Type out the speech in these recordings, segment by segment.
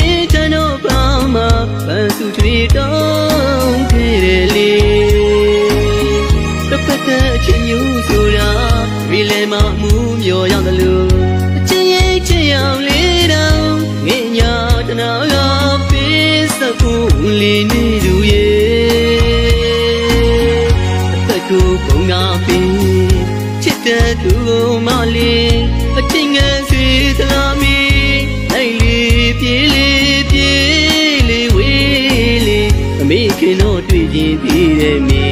ချင်းချတော့ကောင်းမှာပန်းစုတွေတောင်းခဲ့တယ်လေတစ်ဖက်တဲ့အချင်းညူဆိုတာရီလဲမမှုမျောရောက်တယ်လို့အချင်းရဲ့ချစ်ရောင်လေးတော့ငင်ညာတနာရောပေးစကူလေးနေသူရဲ့အသက်ကိုပုံနာပြီးချစ်တဲ့သူမလေး မေ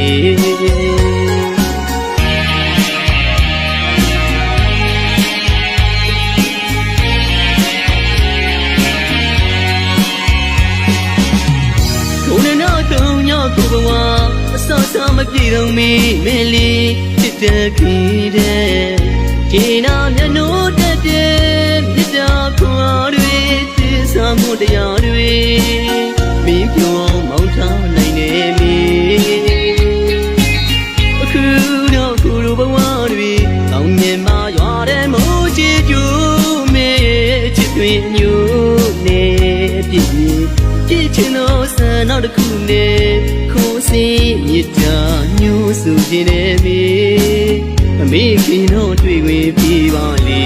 ကိုနနာတုံညကိုဘဝအစစမပြေတော့မီမင်းလေးတစ်တဲ့ပြီးတဲ့ကျေနာမျက်နှာတက်တဲ့မြစ်တာခွာတွေသစ္စာမှုတရား တွင်ညို့နေပြည့်ပြည့်ချင်တော့ဆန်နောက်တစ်ခုနဲ့ခိုးစီမြစ်တာညို့စုခြင်းနဲ့မေအမေခင်တော့တွေ့ခွင့်ပြပါလေ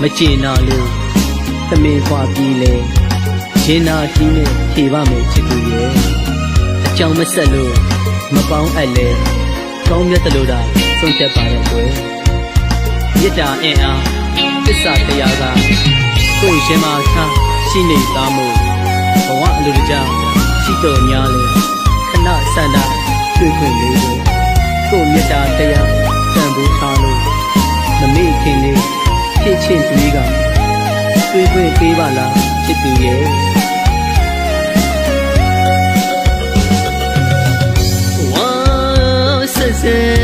မချင်နာလို့သမင်ခွာပြီးလေရင်နာကြီးနဲ့ဖြေပါမယ်ချစ်သူရဲ့အကြောင်းမဆက်လို့မပေါင်းအပ်လဲကောင်းမြတ်တယ်လို့သာဆုံးဖြတ်ပါတော့ကွယ် မေတ္တာအင်အားသစ္စာတရားကကိုယ်ရှင်မှာထားရှိနေသားမို့ဘဝအလိုတကြောင်ရှိတော်များလဲခဏဆန္ဒတွေ့ခွင့်လေးကိုကိုယ်မေတ္တာတရားတန်ဖိုးထားလို့မမေ့ခင်လေးဖြစ်ချင်းတွေးကတွေ့ခွင့်ပေးပါလားချစ်သူရဲ့ဝါဆက်ဆက်ကို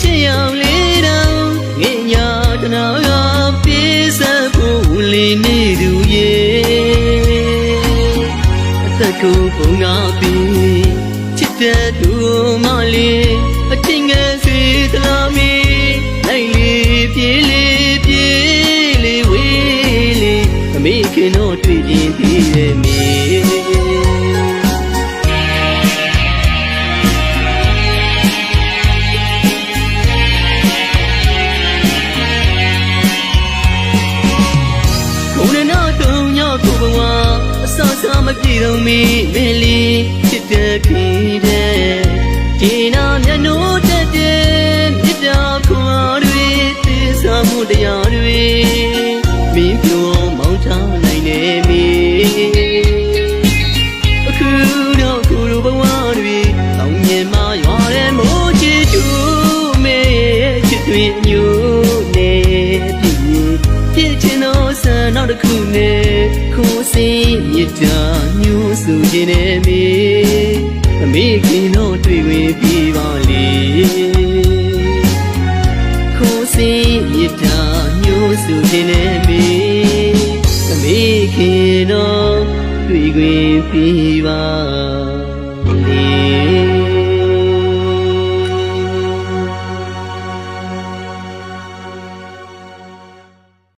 ချင်းရဲ့ချစ်ရောက်လေးတောင်ငေညာတနာကပြေးစပ်ဖို့လင်းနေသူရဲ့အသက်ကိုပုံနာပြီးချစ်တဲ့သူမလေးအချင်းငယ်စီသလားမီလိုက်လေးပြေးလေးပြေးလေးဝေးလေးအမေခင်တို့တွေ့ချင်းပြီးရဲ့မေ စမပြေတော့မီမင်းလေးချစ်တဲ့ပြီးတဲ့ဒီနာမျက်နှာတက်တဲ့မြစ်တာခွာတွေသစ္စာမှုတရားတွေမင်းပြောမောင်းထားနိုင်နေမီအခုတော့ကိုလိုဘဝတွေတောင်းမြင်မရွာတဲ့မိုးချစ်သူမေချစ်တွင်ညို့နေပြီပြည့်ချင်တော့ဆန်နောက်တစ်ခုနဲ့ခိုးစီမြစ်တာ ညို့စုခြင်းနဲ့မေအမေခင်တော့တွေ့ဝင်ပြီပါလေခိုးစီမြစ်တာညို့စုခြင်းနဲ့မေအမေခင်တော့တွေ့ဝင်ပြီပါလေ